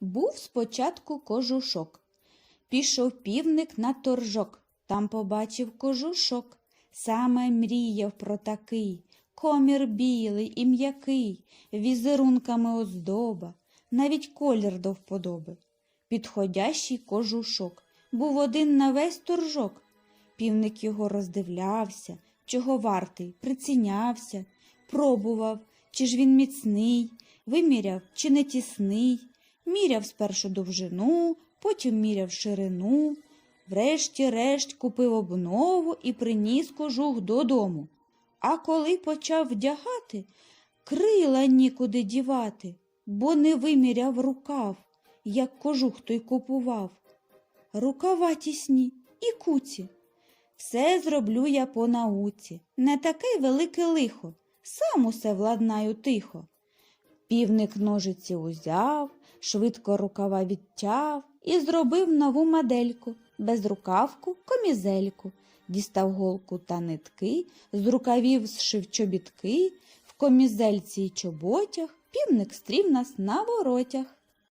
Був спочатку кожушок. Пішов півник на торжок, там побачив кожушок. Саме мріяв про такий, комір білий і м'який, візерунками оздоба, навіть колір до вподоби. Підходящий кожушок, був один на весь торжок. Півник його роздивлявся, чого вартий, прицінявся, пробував, чи ж він міцний, виміряв, чи не тісний, міряв спершу довжину, потім міряв ширину, врешті-решт купив обнову і приніс кожух додому. А коли почав вдягати, крила нікуди дівати, бо не виміряв рукав, як кожух той купував. Рукава тісні і куці. Все зроблю я по науці, не таке велике лихо, сам усе владнаю тихо. Півник ножиці узяв, швидко рукава відтяв і зробив нову модельку, безрукавку, комізельку, дістав голку та нитки, з рукавів зшив чобітки, в комізельці й чоботях, півник стрів нас на воротях.